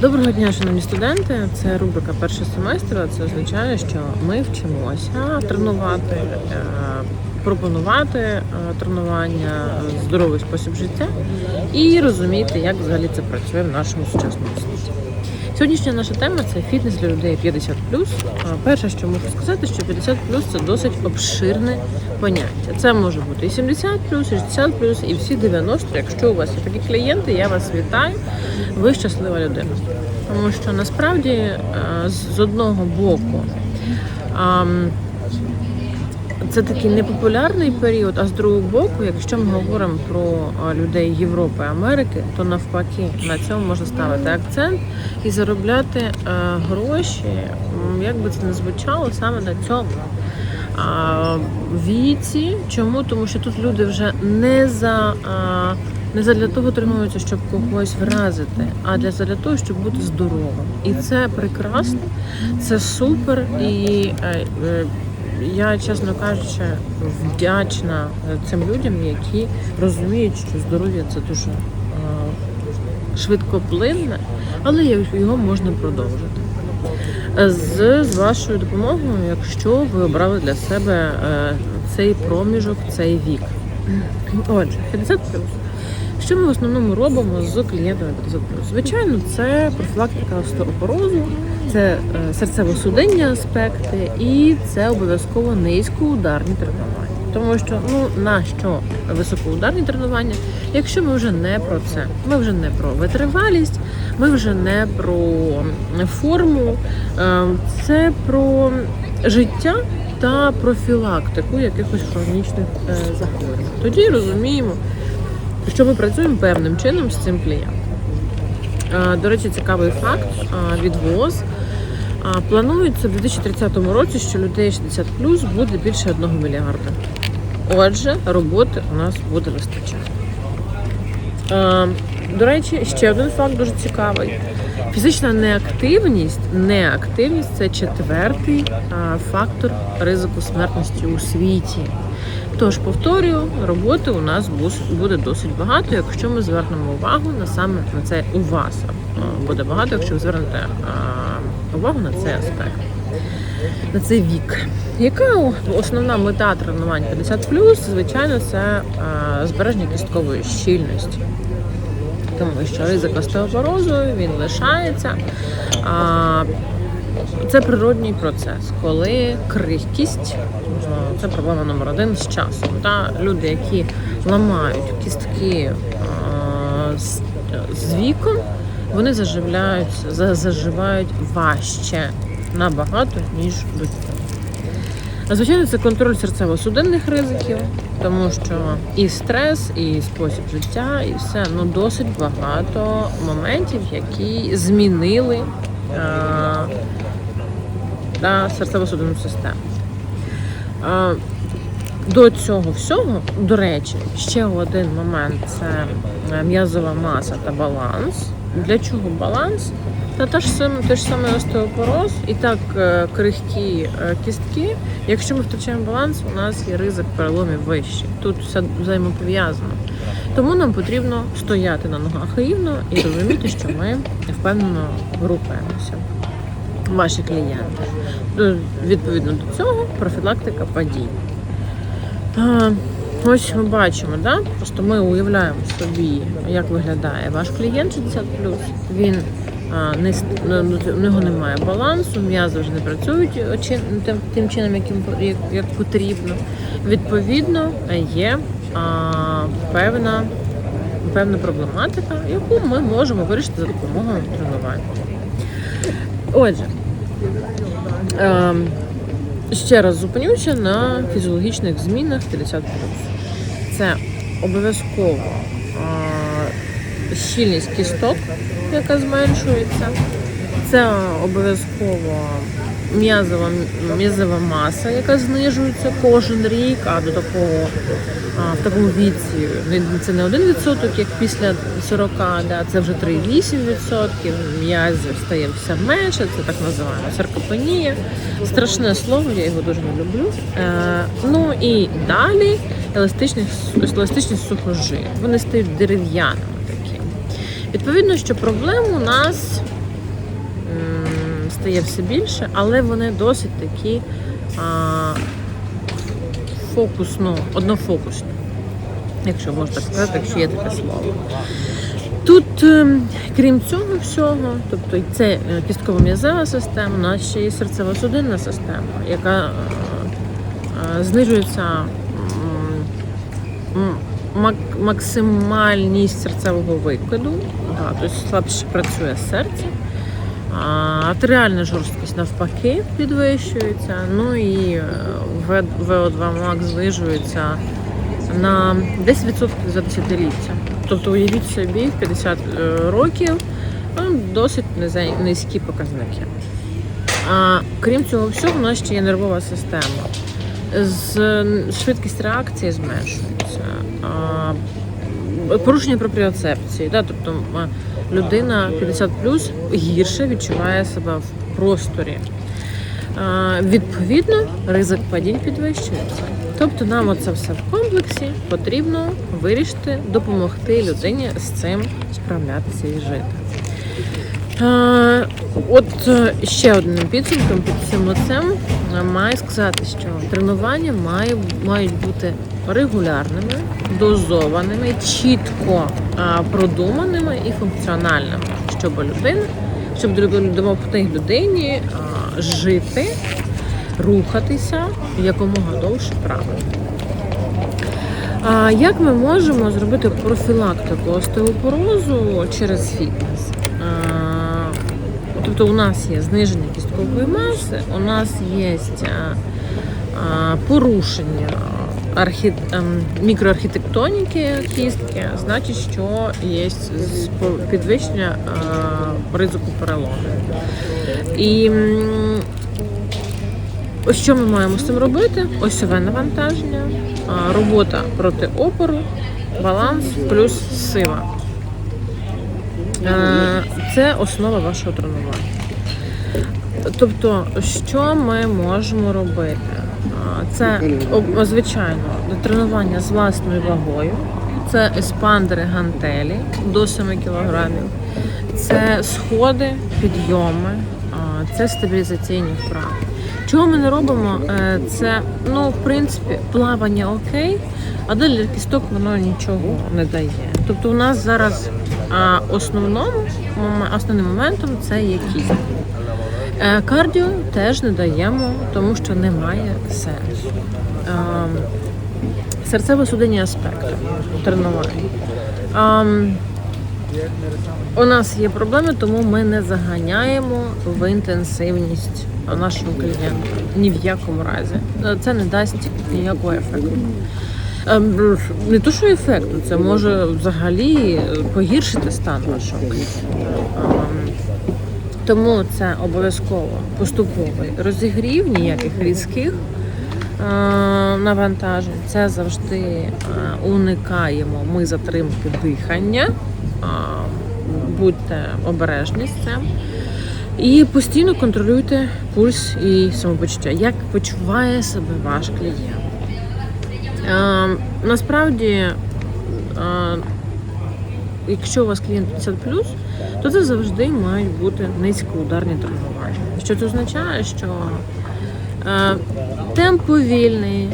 Доброго дня, шановні студенти. Це рубрика першого семестра. Це означає, що ми вчимося тренувати, е, пропонувати е, тренування, здоровий спосіб життя і розуміти, як взагалі це працює в нашому сучасному світі. Сьогоднішня наша тема це фітнес для людей 50 Перше, що можу сказати, що 50 це досить обширне поняття. Це може бути і 70 і 60 і всі 90. Якщо у вас є такі клієнти, я вас вітаю. Ви щаслива людина. Тому що насправді е, з з одного боку. Це такий непопулярний період, а з другого боку, якщо ми говоримо про людей Європи Америки, то навпаки на цьому можна ставити акцент і заробляти е, гроші, як би це не звучало, саме на цьому віці. Чому? Тому що тут люди вже не за не задля того тренуються, щоб когось вразити, а для задля того, щоб бути здоровим. І це прекрасно, це супер. І е, е, я, чесно кажучи, вдячна цим людям, які розуміють, що здоров'я це дуже е, швидкоплинне, але його можна продовжити. З, з вашою допомогою, якщо ви обрали для себе е, цей проміжок, цей вік. Отже, 50 Що ми в основному робимо з клієнтами 50 Звичайно, це профілактика остеопорозу, це е, серцево-судинні аспекти і це обов'язково низькоударні тренування. Тому що ну на що високоударні тренування, якщо ми вже не про це, ми вже не про витривалість, ми вже не про форму, е, це про життя та профілактику якихось хронічних е, захворювань. Тоді розуміємо, що ми працюємо певним чином з цим клієнтом. До речі, цікавий факт від ВОЗ. Планується в 2030 році, що людей 60 плюс буде більше 1 мільярда. Отже, роботи у нас буде вистачати. До речі, ще один факт дуже цікавий. Фізична неактивність, неактивність це четвертий фактор ризику смертності у світі. Тож, повторюю, роботи у нас буде досить багато, якщо ми звернемо увагу на саме на це у вас буде багато, якщо ви звернете е, увагу на цей аспект, на цей вік. Яка основна мета тренувань 50 Звичайно, це збереження кісткової щільності. Тому що ризик остеопорозу він лишається. Це природній процес, коли крихкість це проблема номер один з часом. Та люди, які ламають кістки з віком, вони заживляються, заживають важче набагато ніж до цього. А, Звичайно, це контроль серцево-судинних ризиків, тому що і стрес, і спосіб життя, і все ну досить багато моментів, які змінили да, серцево-судинну систему. Е, до цього всього, до речі, ще один момент це е, м'язова маса та баланс. Для чого баланс? Та те ж саме, те ж саме остеопороз і так е, крихкі е, кістки. Якщо ми втрачаємо баланс, у нас є ризик переломів вищий. Тут все взаємопов'язано. Тому нам потрібно стояти на ногах рівно і розуміти, що ми впевнено рухаємося. Ваші клієнти. Ну, Відповідно до цього профілактика падінь. А, Ось ми бачимо, да? просто ми уявляємо собі, як виглядає ваш клієнт 60 Він а, не ну, ну, у нього немає балансу, м'язи вже не працюють очі- тим, тим чином, яким як, як потрібно. Відповідно, є а, певна, певна проблематика, яку ми можемо вирішити за допомогою тренувань. Отже, ем, ще раз зупинюся на фізіологічних змінах 50 Це обов'язково щільність кісток, яка зменшується. Це обов'язково м'язова, м'язова маса, яка знижується кожен рік, а до такого в такому віці це не 1%, як після 40, да, це вже 3,8%, м'язів стає все менше, це так називаємо саркопенія. Страшне слово, я його дуже не люблю. Е, ну і далі еластичні, еластичні сухожи. Вони стають дерев'яними такі. Відповідно, що проблем у нас стає все більше, але вони досить такі а, фокусно, однофокусні, якщо можна так сказати, якщо є таке слово. Тут, ем, крім цього всього, тобто це е, кістково-м'язева система, у нас ще є серцево-судинна система, яка е, е, знижується м, м, максимальність серцевого викиду, да, тобто слабше працює серце. Артеріальна жорсткість навпаки підвищується. Ну і е, В- VO2 max знижується на 10% за десятиліття. Тобто уявіть собі, в 50 е, років ну, досить низькі показники. А, крім цього всього, у нас ще є нервова система. З швидкість реакції зменшується. Порушення пропріоцепції. Да? Тобто людина 50 плюс гірше відчуває себе в просторі. Відповідно, ризик падінь підвищується. Тобто нам оце все в комплексі потрібно вирішити, допомогти людині з цим справлятися і жити. От е, ще одним підсумком під цим е, маю сказати, що тренування має, мають бути регулярними, дозованими, чітко продуманими і функціональними, щоб людина, щоб допомогти людині жити, рухатися якомога довше правильно. Як ми можемо зробити профілактику остеопорозу через фітнес? Тобто у нас є зниження кісткової маси, у нас є а, а, порушення архі... ем, мікроархітектоніки кістки, значить, що є підвищення а, ризику перелому. І що ми маємо з цим робити? Осьове навантаження, робота проти опору, баланс плюс сила. Е, Це основа вашого тренування. Тобто, що ми можемо робити? Це звичайно тренування з власною вагою, це еспандери гантелі до 7 кг, це сходи, підйоми, це стабілізаційні вправи. Чого ми не робимо? Е, Це, ну, в принципі, плавання окей, а для кісток воно нічого не дає. Тобто у нас зараз а, основному, основним моментом це є кість. Е, Кардіо теж не даємо, тому що немає сенсу. Ем, Серцево-судинні аспекти тренувань. Ем, У нас є проблеми, тому ми не заганяємо в інтенсивність нашого клієнта. Ні в якому разі. Е, Це не дасть ніякого ефекту. Не то, що ефекту, це може взагалі погіршити стан. Ем, тому це обов'язково поступовий розігрів, ніяких різких е, навантажень. Це завжди е, уникаємо ми затримки дихання. Е, Будьте обережні з цим. І постійно контролюйте пульс і самопочуття. Як почуває себе ваш клієнт? Насправді, якщо у вас клієнт 50 то це завжди мають бути низькоударні тренування. Що це означає, що е, темп повільний,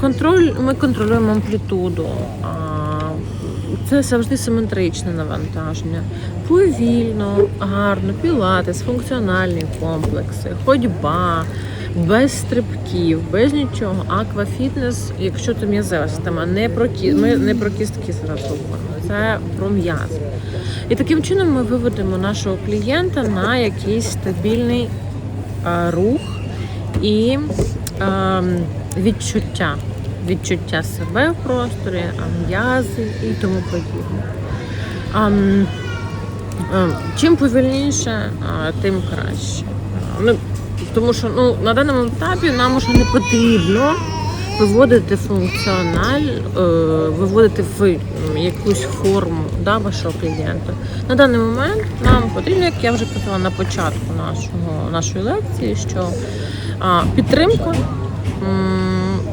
контроль, ми контролюємо амплітуду. це завжди симетричне навантаження. Повільно, гарно, пілатес, функціональні комплекси, ходьба, без стрибків, без нічого. Аквафітнес, якщо це м'язева система, не про кі... ми не про кістки зараз говоримо, це про м'язи. І таким чином ми виведемо нашого клієнта на якийсь стабільний е, рух і е, відчуття. Відчуття себе в просторі, а м'язи і тому подібне. А, м, е, чим повільніше, а, тим краще. Тому що ну, на даному етапі нам уже не потрібно виводити функціональ, е, виводити в якусь форму да, вашого клієнта. На даний момент нам потрібно, як я вже казала на початку нашого, нашої лекції, що а, підтримка,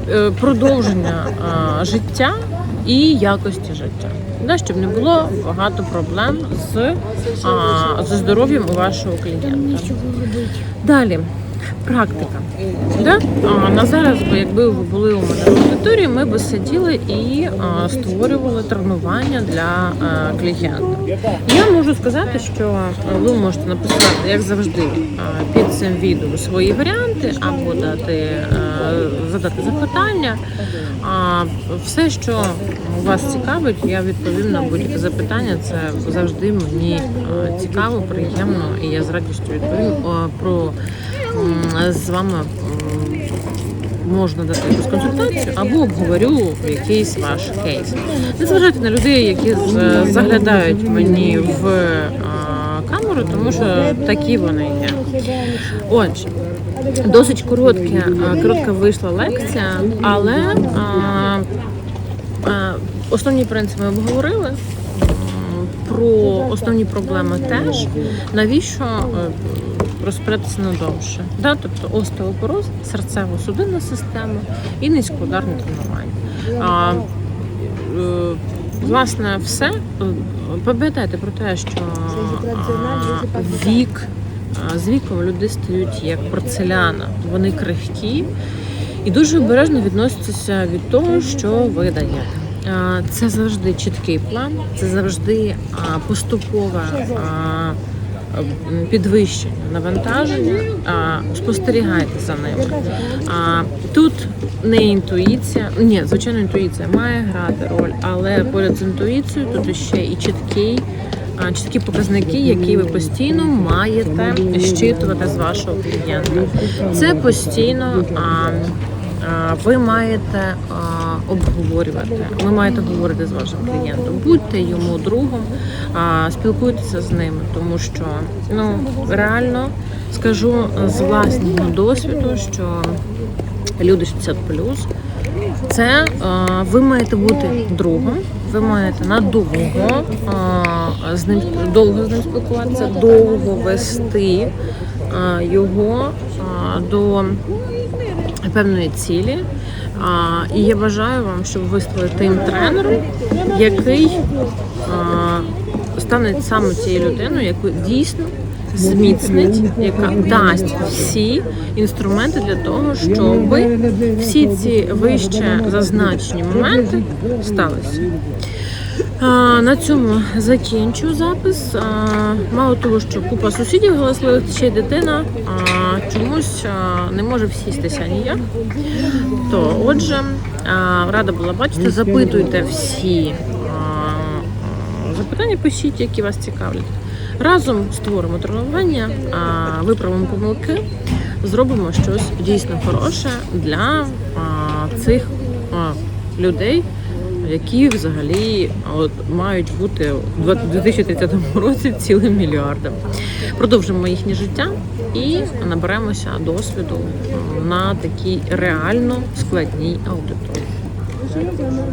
е, продовження а, життя і якості життя. да, щоб не було багато проблем з, а, зі здоров'ям у вашого клієнта. Далі, практика. Да? На зараз, би, якби ви були у мене в аудиторії, ми б сиділи і а, створювали тренування для а, клієнта. Я можу сказати, що ви можете написати, як завжди, під цим відео свої варіанти або дати задати запитання. А все, що вас цікавить, я відповім на будь-яке запитання. Це завжди мені цікаво, приємно, і я з радістю відповім про з вами можна дати якусь консультацію або обговорю якийсь ваш кейс. Не зважайте на людей, які заглядають мені в камеру, тому що такі вони є. Отже, досить коротке, коротка вийшла лекція, але а, а, основні принципи обговорили. Про основні проблеми теж. Навіщо розпиратися надовше? Да? Тобто остеопороз, серцево-судинна система і низькоударне тренування. А, е, власне, все. Пам'ятайте про те, що вік з віком люди стають як порцеляна, вони крихкі і дуже обережно відносяться від того, що ви даєте. Це завжди чіткий план, це завжди а, поступове а, м, підвищення навантаження. Спостерігайте за ними. Тут не інтуїція, ні, звичайно, інтуїція має грати роль, але поряд з інтуїцією тут ще і чіткий. Чіткі показники, які ви постійно маєте щитувати з вашого клієнта. Це постійно ви маєте обговорювати. Ви маєте говорити з вашим клієнтом. Будьте йому другом, спілкуйтеся з ними, тому що ну реально скажу з власного досвіду, що люди 60 це е, ви маєте бути другом, ви маєте надовго е, з ним довго з ним спілкуватися, довго вести е, його е, до певної цілі. А, і я бажаю вам, щоб ви стали тим тренером, який а, стане саме тією людиною, яку дійсно зміцнить, яка дасть всі інструменти для того, щоб всі ці вище зазначені моменти сталися. На цьому закінчу запис. Мало того, що купа сусідів галасливих, ще й дитина чомусь не може всістися ніяк. То отже, рада була бачити, запитуйте всі а, запитання, пишіть, які вас цікавлять. Разом створимо тренування, виправимо помилки, зробимо щось дійсно хороше для цих людей, які взагалі от, мають бути у 2030 році цілим мільярдом. Продовжимо їхнє життя і наберемося досвіду на такій реально складній аудиторії.